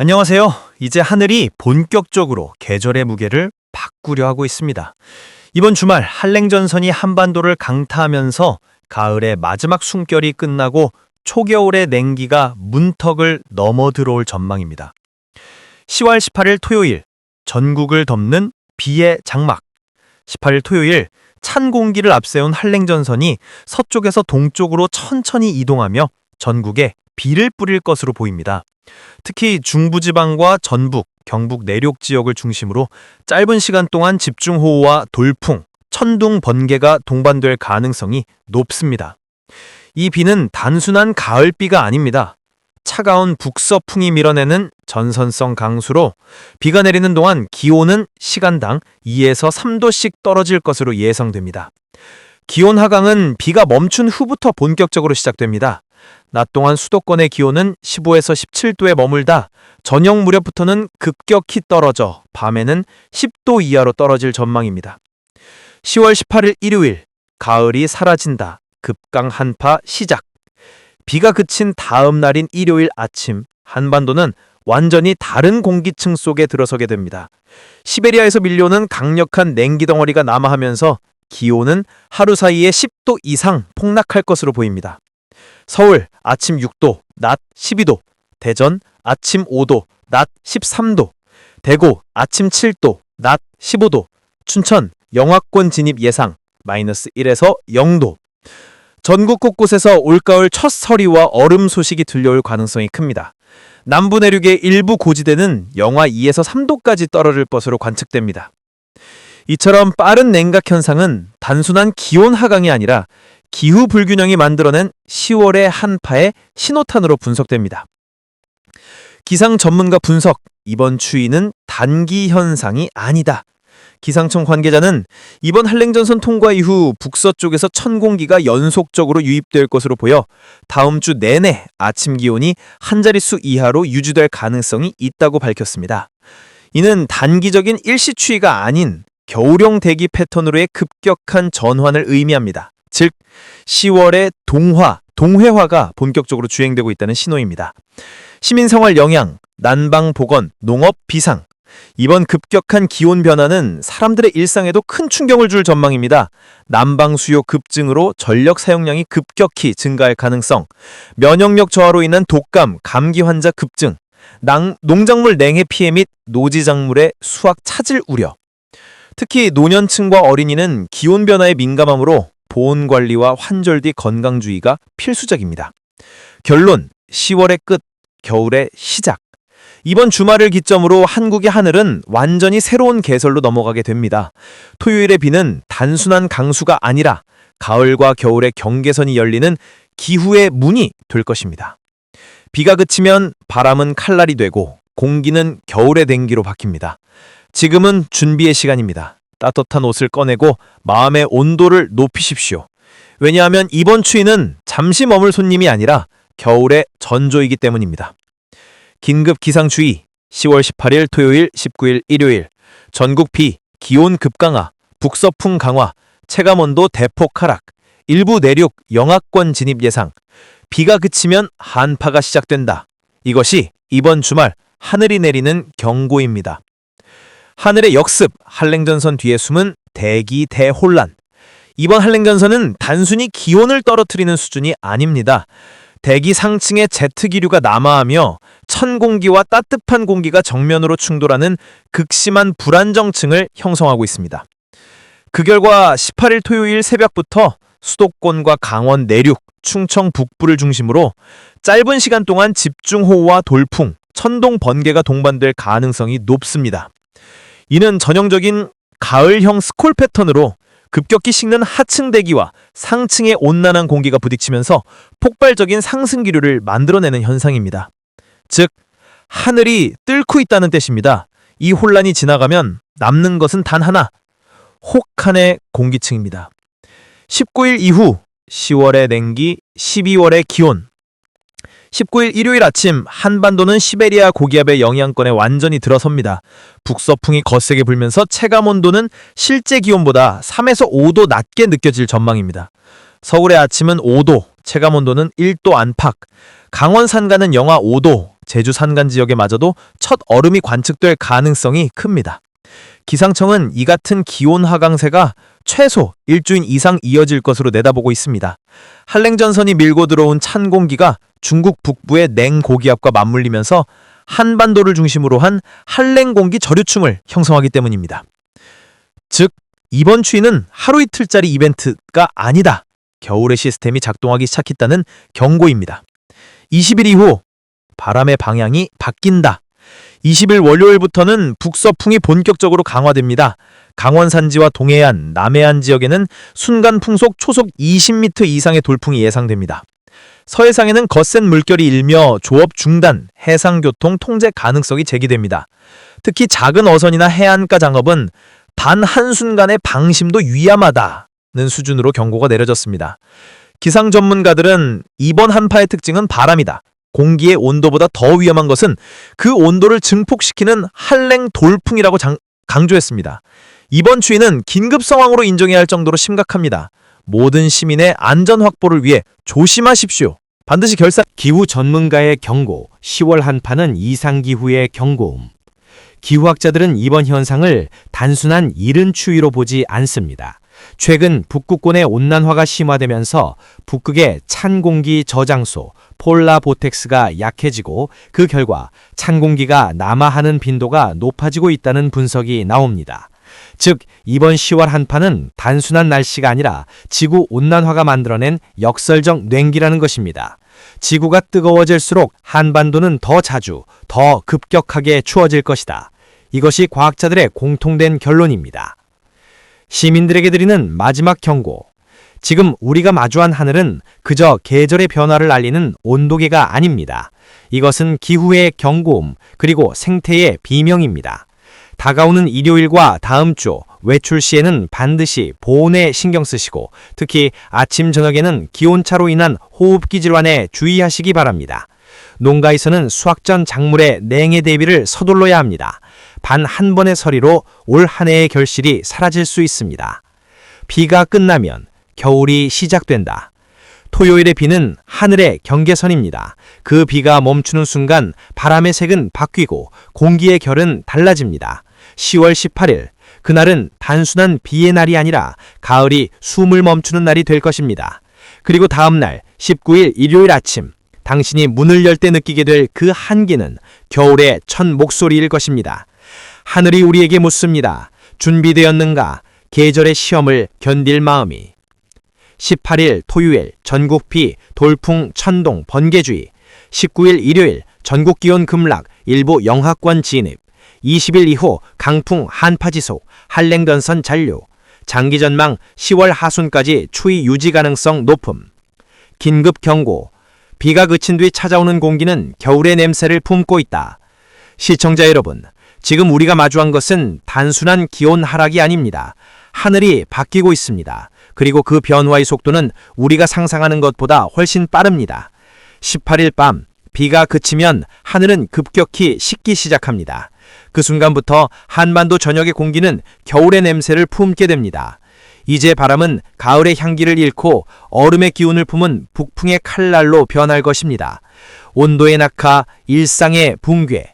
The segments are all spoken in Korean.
안녕하세요. 이제 하늘이 본격적으로 계절의 무게를 바꾸려 하고 있습니다. 이번 주말 한랭전선이 한반도를 강타하면서 가을의 마지막 숨결이 끝나고 초겨울의 냉기가 문턱을 넘어 들어올 전망입니다. 10월 18일 토요일 전국을 덮는 비의 장막 18일 토요일 찬 공기를 앞세운 한랭전선이 서쪽에서 동쪽으로 천천히 이동하며 전국에 비를 뿌릴 것으로 보입니다. 특히 중부지방과 전북, 경북 내륙 지역을 중심으로 짧은 시간 동안 집중호우와 돌풍, 천둥, 번개가 동반될 가능성이 높습니다. 이 비는 단순한 가을비가 아닙니다. 차가운 북서풍이 밀어내는 전선성 강수로 비가 내리는 동안 기온은 시간당 2에서 3도씩 떨어질 것으로 예상됩니다. 기온 하강은 비가 멈춘 후부터 본격적으로 시작됩니다. 낮 동안 수도권의 기온은 15에서 17도에 머물다 저녁 무렵부터는 급격히 떨어져 밤에는 10도 이하로 떨어질 전망입니다. 10월 18일 일요일 가을이 사라진다. 급강 한파 시작. 비가 그친 다음 날인 일요일 아침 한반도는 완전히 다른 공기층 속에 들어서게 됩니다. 시베리아에서 밀려오는 강력한 냉기 덩어리가 남하하면서 기온은 하루 사이에 10도 이상 폭락할 것으로 보입니다. 서울 아침 6도, 낮 12도, 대전 아침 5도, 낮 13도, 대구 아침 7도, 낮 15도, 춘천 영하권 진입 예상 마이너스 1에서 0도. 전국 곳곳에서 올가을 첫 서리와 얼음 소식이 들려올 가능성이 큽니다. 남부 내륙의 일부 고지대는 영하 2에서 3도까지 떨어질 것으로 관측됩니다. 이처럼 빠른 냉각 현상은 단순한 기온 하강이 아니라 기후 불균형이 만들어낸 10월의 한파의 신호탄으로 분석됩니다. 기상 전문가 분석, 이번 추위는 단기 현상이 아니다. 기상청 관계자는 이번 한랭전선 통과 이후 북서쪽에서 찬 공기가 연속적으로 유입될 것으로 보여 다음 주 내내 아침 기온이 한 자릿수 이하로 유지될 가능성이 있다고 밝혔습니다. 이는 단기적인 일시 추위가 아닌 겨울형 대기 패턴으로의 급격한 전환을 의미합니다. 즉 10월에 동화, 동회화가 본격적으로 주행되고 있다는 신호입니다. 시민생활 영향, 난방 보건, 농업 비상. 이번 급격한 기온 변화는 사람들의 일상에도 큰 충격을 줄 전망입니다. 난방 수요 급증으로 전력 사용량이 급격히 증가할 가능성, 면역력 저하로 인한 독감, 감기 환자 급증, 낭, 농작물 냉해 피해 및 노지작물의 수확 차질 우려. 특히 노년층과 어린이는 기온 변화에 민감하므로 보온 관리와 환절 뒤 건강주의가 필수적입니다. 결론 10월의 끝, 겨울의 시작. 이번 주말을 기점으로 한국의 하늘은 완전히 새로운 개설로 넘어가게 됩니다. 토요일의 비는 단순한 강수가 아니라 가을과 겨울의 경계선이 열리는 기후의 문이 될 것입니다. 비가 그치면 바람은 칼날이 되고 공기는 겨울의 냉기로 바뀝니다. 지금은 준비의 시간입니다. 따뜻한 옷을 꺼내고 마음의 온도를 높이십시오. 왜냐하면 이번 추위는 잠시 머물 손님이 아니라 겨울의 전조이기 때문입니다. 긴급 기상주의 10월 18일 토요일 19일 일요일 전국 비, 기온 급강하, 북서풍 강화, 체감온도 대폭 하락, 일부 내륙 영하권 진입 예상, 비가 그치면 한파가 시작된다. 이것이 이번 주말 하늘이 내리는 경고입니다. 하늘의 역습, 한랭전선 뒤에 숨은 대기 대혼란. 이번 한랭전선은 단순히 기온을 떨어뜨리는 수준이 아닙니다. 대기 상층의 제트기류가 남하하며 찬 공기와 따뜻한 공기가 정면으로 충돌하는 극심한 불안정층을 형성하고 있습니다. 그 결과 18일 토요일 새벽부터 수도권과 강원 내륙, 충청 북부를 중심으로 짧은 시간 동안 집중호우와 돌풍, 천둥 번개가 동반될 가능성이 높습니다. 이는 전형적인 가을형 스콜 패턴으로 급격히 식는 하층 대기와 상층의 온난한 공기가 부딪히면서 폭발적인 상승 기류를 만들어내는 현상입니다. 즉, 하늘이 뜰고 있다는 뜻입니다. 이 혼란이 지나가면 남는 것은 단 하나, 혹한의 공기층입니다. 19일 이후 10월의 냉기, 12월의 기온, 19일 일요일 아침 한반도는 시베리아 고기압의 영향권에 완전히 들어섭니다. 북서풍이 거세게 불면서 체감 온도는 실제 기온보다 3에서 5도 낮게 느껴질 전망입니다. 서울의 아침은 5도, 체감 온도는 1도 안팎. 강원 산간은 영하 5도, 제주 산간 지역에 마저도 첫 얼음이 관측될 가능성이 큽니다. 기상청은 이 같은 기온 하강세가 최소 일주일 이상 이어질 것으로 내다보고 있습니다. 한랭전선이 밀고 들어온 찬 공기가 중국 북부의 냉고기압과 맞물리면서 한반도를 중심으로 한 한랭공기 저류층을 형성하기 때문입니다. 즉, 이번 추위는 하루 이틀짜리 이벤트가 아니다. 겨울의 시스템이 작동하기 시작했다는 경고입니다. 20일 이후 바람의 방향이 바뀐다. 20일 월요일부터는 북서풍이 본격적으로 강화됩니다. 강원 산지와 동해안, 남해안 지역에는 순간 풍속 초속 20m 이상의 돌풍이 예상됩니다. 서해상에는 거센 물결이 일며 조업 중단, 해상교통 통제 가능성이 제기됩니다. 특히 작은 어선이나 해안가 장업은 단 한순간의 방심도 위험하다는 수준으로 경고가 내려졌습니다. 기상 전문가들은 이번 한파의 특징은 바람이다. 공기의 온도보다 더 위험한 것은 그 온도를 증폭시키는 한랭 돌풍이라고 장- 강조했습니다. 이번 추위는 긴급 상황으로 인정해야 할 정도로 심각합니다. 모든 시민의 안전 확보를 위해 조심하십시오. 반드시 결산 기후 전문가의 경고, 10월 한파는 이상기후의 경고음. 기후학자들은 이번 현상을 단순한 이른 추위로 보지 않습니다. 최근 북극권의 온난화가 심화되면서 북극의 찬 공기 저장소 폴라 보텍스가 약해지고 그 결과 찬 공기가 남하하는 빈도가 높아지고 있다는 분석이 나옵니다. 즉, 이번 10월 한파는 단순한 날씨가 아니라 지구 온난화가 만들어낸 역설적 냉기라는 것입니다. 지구가 뜨거워질수록 한반도는 더 자주, 더 급격하게 추워질 것이다. 이것이 과학자들의 공통된 결론입니다. 시민들에게 드리는 마지막 경고. 지금 우리가 마주한 하늘은 그저 계절의 변화를 알리는 온도계가 아닙니다. 이것은 기후의 경고음, 그리고 생태의 비명입니다. 다가오는 일요일과 다음 주 외출 시에는 반드시 보온에 신경 쓰시고 특히 아침 저녁에는 기온차로 인한 호흡기 질환에 주의하시기 바랍니다. 농가에서는 수확 전 작물의 냉해 대비를 서둘러야 합니다. 반 한 번의 서리로 올 한 해의 결실이 사라질 수 있습니다. 비가 끝나면 겨울이 시작된다. 토요일의 비는 하늘의 경계선입니다. 그 비가 멈추는 순간 바람의 색은 바뀌고 공기의 결은 달라집니다. 10월 18일, 그날은 단순한 비의 날이 아니라 가을이 숨을 멈추는 날이 될 것입니다. 그리고 다음 날 19일 일요일 아침, 당신이 문을 열 때 느끼게 될 그 한기는 겨울의 첫 목소리일 것입니다. 하늘이 우리에게 묻습니다. 준비되었는가? 계절의 시험을 견딜 마음이. 18일 토요일 전국 비, 돌풍, 천동, 번개주의. 19일 일요일 전국 기온 급락, 일부 영하권 진입. 20일 이후 강풍, 한파 지속, 한랭전선 잔류. 장기 전망 10월 하순까지 추위 유지 가능성 높음. 긴급 경고. 비가 그친 뒤 찾아오는 공기는 겨울의 냄새를 품고 있다. 시청자 여러분, 지금 우리가 마주한 것은 단순한 기온 하락이 아닙니다. 하늘이 바뀌고 있습니다. 그리고 그 변화의 속도는 우리가 상상하는 것보다 훨씬 빠릅니다. 18일 밤, 비가 그치면 하늘은 급격히 식기 시작합니다. 그 순간부터 한반도 전역의 공기는 겨울의 냄새를 품게 됩니다. 이제 바람은 가을의 향기를 잃고 얼음의 기운을 품은 북풍의 칼날로 변할 것입니다. 온도의 낙하, 일상의 붕괴.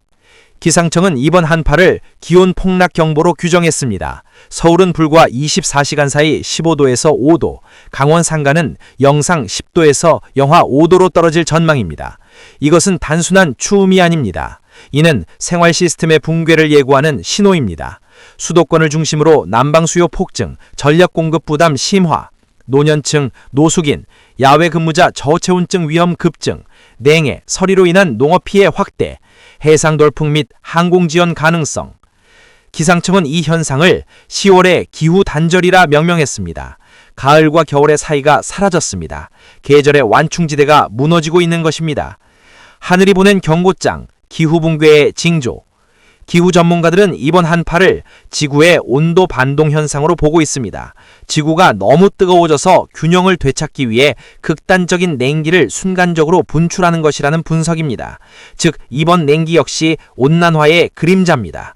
기상청은 이번 한파를 기온 폭락 경보로 규정했습니다. 서울은 불과 24시간 사이 15도에서 5도, 강원 산간은 영상 10도에서 영하 5도로 떨어질 전망입니다. 이것은 단순한 추움이 아닙니다. 이는 생활 시스템의 붕괴를 예고하는 신호입니다. 수도권을 중심으로 난방 수요 폭증, 전력 공급 부담 심화, 노년층, 노숙인, 야외 근무자 저체온증 위험 급증, 냉해, 서리로 인한 농업 피해 확대, 해상 돌풍 및 항공 지연 가능성. 기상청은 이 현상을 10월의 기후 단절이라 명명했습니다. 가을과 겨울의 사이가 사라졌습니다. 계절의 완충지대가 무너지고 있는 것입니다. 하늘이 보낸 경고장, 기후 붕괴의 징조. 기후 전문가들은 이번 한파를 지구의 온도 반동 현상으로 보고 있습니다. 지구가 너무 뜨거워져서 균형을 되찾기 위해 극단적인 냉기를 순간적으로 분출하는 것이라는 분석입니다. 즉, 이번 냉기 역시 온난화의 그림자입니다.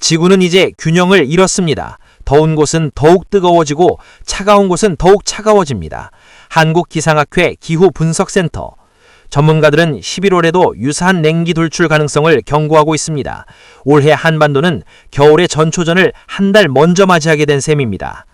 지구는 이제 균형을 잃었습니다. 더운 곳은 더욱 뜨거워지고 차가운 곳은 더욱 차가워집니다. 한국기상학회 기후분석센터. 전문가들은 11월에도 유사한 냉기 돌출 가능성을 경고하고 있습니다. 올해 한반도는 겨울의 전초전을 한 달 먼저 맞이하게 된 셈입니다.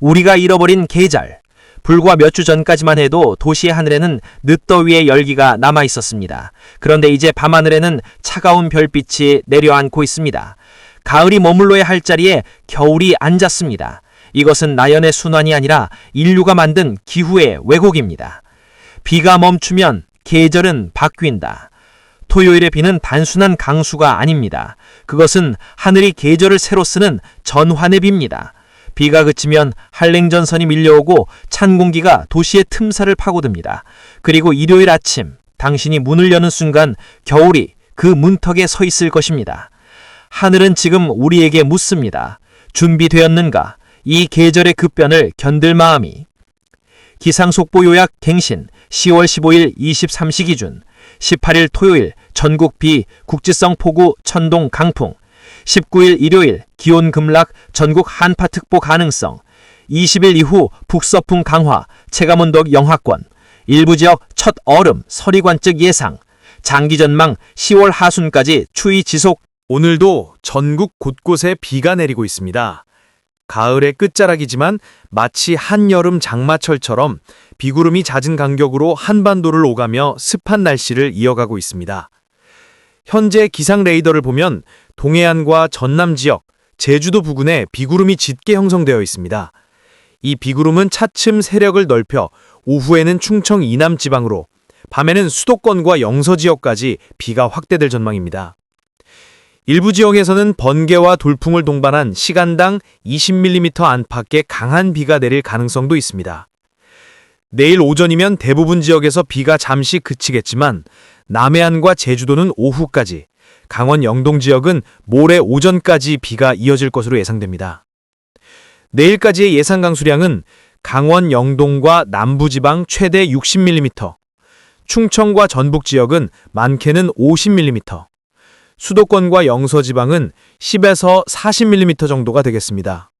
우리가 잃어버린 계절. 불과 몇 주 전까지만 해도 도시의 하늘에는 늦더위의 열기가 남아 있었습니다. 그런데 이제 밤하늘에는 차가운 별빛이 내려앉고 있습니다. 가을이 머물러야 할 자리에 겨울이 앉았습니다. 이것은 나연의 순환이 아니라 인류가 만든 기후의 왜곡입니다. 비가 멈추면 계절은 바뀐다. 토요일의 비는 단순한 강수가 아닙니다. 그것은 하늘이 계절을 새로 쓰는 전환의 비입니다. 비가 그치면 한랭전선이 밀려오고 찬 공기가 도시의 틈사를 파고듭니다. 그리고 일요일 아침 당신이 문을 여는 순간 겨울이 그 문턱에 서 있을 것입니다. 하늘은 지금 우리에게 묻습니다. 준비되었는가? 이 계절의 급변을 견딜 마음이. 기상속보 요약 갱신 10월 15일 23시 기준 18일 토요일 전국 비 국지성 폭우 천동 강풍 19일 일요일 기온 급락 전국 한파특보 가능성 20일 이후 북서풍 강화 체감온도 영하권 일부 지역 첫 얼음 서리관측 예상 장기 전망 10월 하순까지 추위 지속 오늘도 전국 곳곳에 비가 내리고 있습니다. 가을의 끝자락이지만 마치 한여름 장마철처럼 비구름이 잦은 간격으로 한반도를 오가며 습한 날씨를 이어가고 있습니다. 현재 기상 레이더를 보면 동해안과 전남 지역, 제주도 부근에 비구름이 짙게 형성되어 있습니다. 이 비구름은 차츰 세력을 넓혀 오후에는 충청 이남 지방으로, 밤에는 수도권과 영서 지역까지 비가 확대될 전망입니다. 일부 지역에서는 번개와 돌풍을 동반한 시간당 20mm 안팎의 강한 비가 내릴 가능성도 있습니다. 내일 오전이면 대부분 지역에서 비가 잠시 그치겠지만 남해안과 제주도는 오후까지, 강원 영동 지역은 모레 오전까지 비가 이어질 것으로 예상됩니다. 내일까지의 예상 강수량은 강원 영동과 남부지방 최대 60mm, 충청과 전북 지역은 많게는 50mm, 수도권과 영서 지방은 10에서 40mm 정도가 되겠습니다.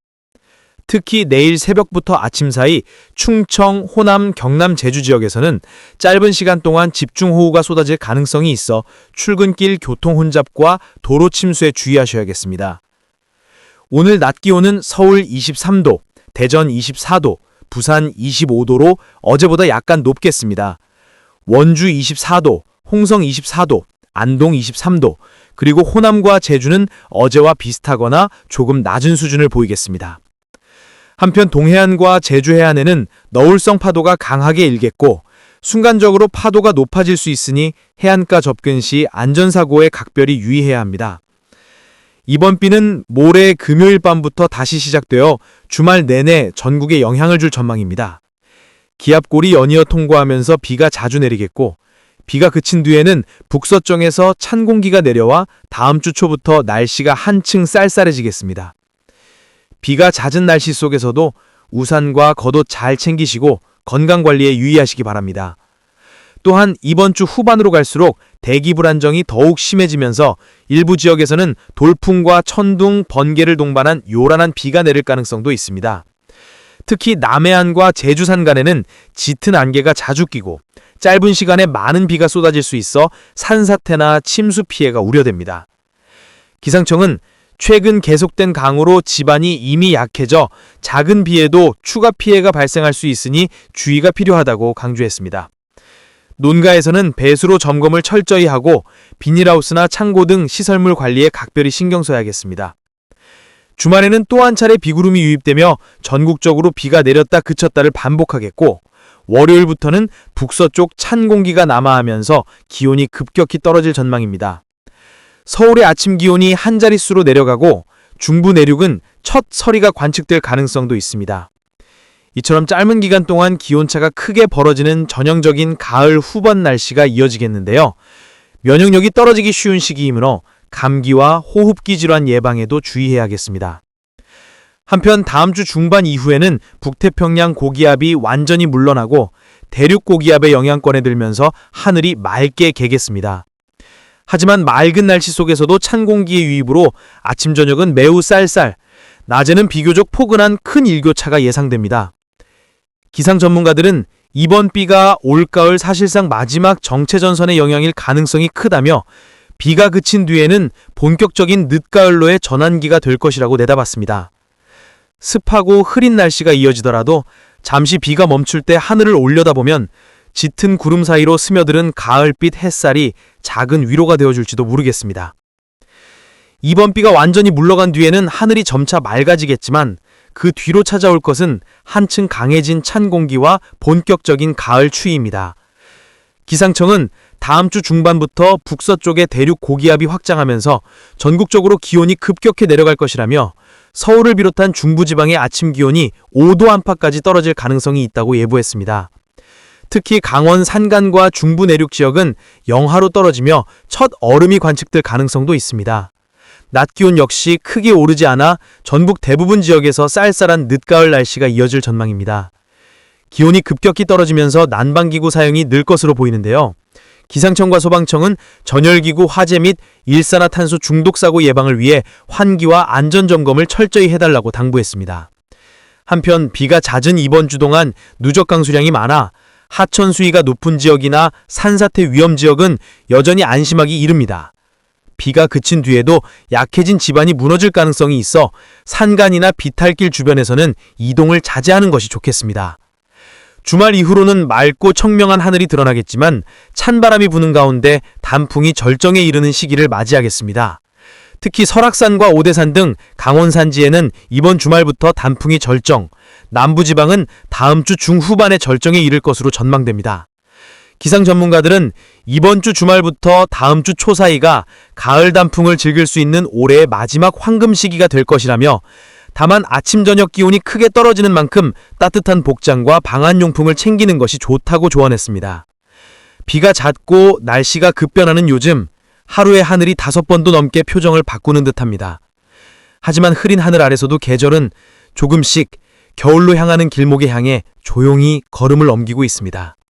특히 내일 새벽부터 아침 사이 충청, 호남, 경남, 제주 지역에서는 짧은 시간 동안 집중호우가 쏟아질 가능성이 있어 출근길 교통 혼잡과 도로 침수에 주의하셔야겠습니다. 오늘 낮 기온은 서울 23도, 대전 24도, 부산 25도로 어제보다 약간 높겠습니다. 원주 24도, 홍성 24도, 안동 23도, 그리고 호남과 제주는 어제와 비슷하거나 조금 낮은 수준을 보이겠습니다. 한편 동해안과 제주 해안에는 너울성 파도가 강하게 일겠고 순간적으로 파도가 높아질 수 있으니 해안가 접근 시 안전사고에 각별히 유의해야 합니다. 이번 비는 모레 금요일 밤부터 다시 시작되어 주말 내내 전국에 영향을 줄 전망입니다. 기압골이 연이어 통과하면서 비가 자주 내리겠고 비가 그친 뒤에는 북서쪽에서 찬 공기가 내려와 다음 주 초부터 날씨가 한층 쌀쌀해지겠습니다. 비가 잦은 날씨 속에서도 우산과 겉옷 잘 챙기시고 건강 관리에 유의하시기 바랍니다. 또한 이번 주 후반으로 갈수록 대기 불안정이 더욱 심해지면서 일부 지역에서는 돌풍과 천둥, 번개를 동반한 요란한 비가 내릴 가능성도 있습니다. 특히 남해안과 제주 산 간에는 짙은 안개가 자주 끼고 짧은 시간에 많은 비가 쏟아질 수 있어 산사태나 침수 피해가 우려됩니다. 기상청은 최근 계속된 강우로 집안이 이미 약해져 작은 비에도 추가 피해가 발생할 수 있으니 주의가 필요하다고 강조했습니다. 논가에서는 배수로 점검을 철저히 하고 비닐하우스나 창고 등 시설물 관리에 각별히 신경 써야겠습니다. 주말에는 또 한 차례 비구름이 유입되며 전국적으로 비가 내렸다 그쳤다를 반복하겠고 월요일부터는 북서쪽 찬 공기가 남하하면서 기온이 급격히 떨어질 전망입니다. 서울의 아침 기온이 한 자릿수로 내려가고 중부 내륙은 첫 서리가 관측될 가능성도 있습니다. 이처럼 짧은 기간 동안 기온차가 크게 벌어지는 전형적인 가을 후반 날씨가 이어지겠는데요. 면역력이 떨어지기 쉬운 시기이므로 감기와 호흡기 질환 예방에도 주의해야겠습니다. 한편 다음 주 중반 이후에는 북태평양 고기압이 완전히 물러나고 대륙 고기압의 영향권에 들면서 하늘이 맑게 개겠습니다. 하지만 맑은 날씨 속에서도 찬 공기의 유입으로 아침 저녁은 매우 쌀쌀, 낮에는 비교적 포근한 큰 일교차가 예상됩니다. 기상 전문가들은 이번 비가 올가을 사실상 마지막 정체전선의 영향일 가능성이 크다며 비가 그친 뒤에는 본격적인 늦가을로의 전환기가 될 것이라고 내다봤습니다. 습하고 흐린 날씨가 이어지더라도 잠시 비가 멈출 때 하늘을 올려다보면 짙은 구름 사이로 스며드는 가을빛 햇살이 작은 위로가 되어줄지도 모르겠습니다. 이번 비가 완전히 물러간 뒤에는 하늘이 점차 맑아지겠지만 그 뒤로 찾아올 것은 한층 강해진 찬 공기와 본격적인 가을 추위입니다. 기상청은 다음 주 중반부터 북서쪽의 대륙 고기압이 확장하면서 전국적으로 기온이 급격히 내려갈 것이라며 서울을 비롯한 중부지방의 아침 기온이 5도 안팎까지 떨어질 가능성이 있다고 예보했습니다. 특히 강원 산간과 중부 내륙 지역은 영하로 떨어지며 첫 얼음이 관측될 가능성도 있습니다. 낮 기온 역시 크게 오르지 않아 전북 대부분 지역에서 쌀쌀한 늦가을 날씨가 이어질 전망입니다. 기온이 급격히 떨어지면서 난방기구 사용이 늘 것으로 보이는데요. 기상청과 소방청은 전열기구 화재 및 일산화탄소 중독 사고 예방을 위해 환기와 안전 점검을 철저히 해달라고 당부했습니다. 한편 비가 잦은 이번 주 동안 누적 강수량이 많아 하천 수위가 높은 지역이나 산사태 위험 지역은 여전히 안심하기 이릅니다. 비가 그친 뒤에도 약해진 집안이 무너질 가능성이 있어 산간이나 비탈길 주변에서는 이동을 자제하는 것이 좋겠습니다. 주말 이후로는 맑고 청명한 하늘이 드러나겠지만 찬바람이 부는 가운데 단풍이 절정에 이르는 시기를 맞이하겠습니다. 특히 설악산과 오대산 등 강원 산지에는 이번 주말부터 단풍이 절정, 남부지방은 다음 주 중후반에 절정에 이를 것으로 전망됩니다. 기상 전문가들은 이번 주 주말부터 다음 주 초 사이가 가을 단풍을 즐길 수 있는 올해의 마지막 황금 시기가 될 것이라며 다만 아침 저녁 기온이 크게 떨어지는 만큼 따뜻한 복장과 방한용품을 챙기는 것이 좋다고 조언했습니다. 비가 잦고 날씨가 급변하는 요즘 하루에 하늘이 다섯 번도 넘게 표정을 바꾸는 듯합니다. 하지만 흐린 하늘 아래서도 계절은 조금씩 겨울로 향하는 길목에 향해 조용히 걸음을 옮기고 있습니다.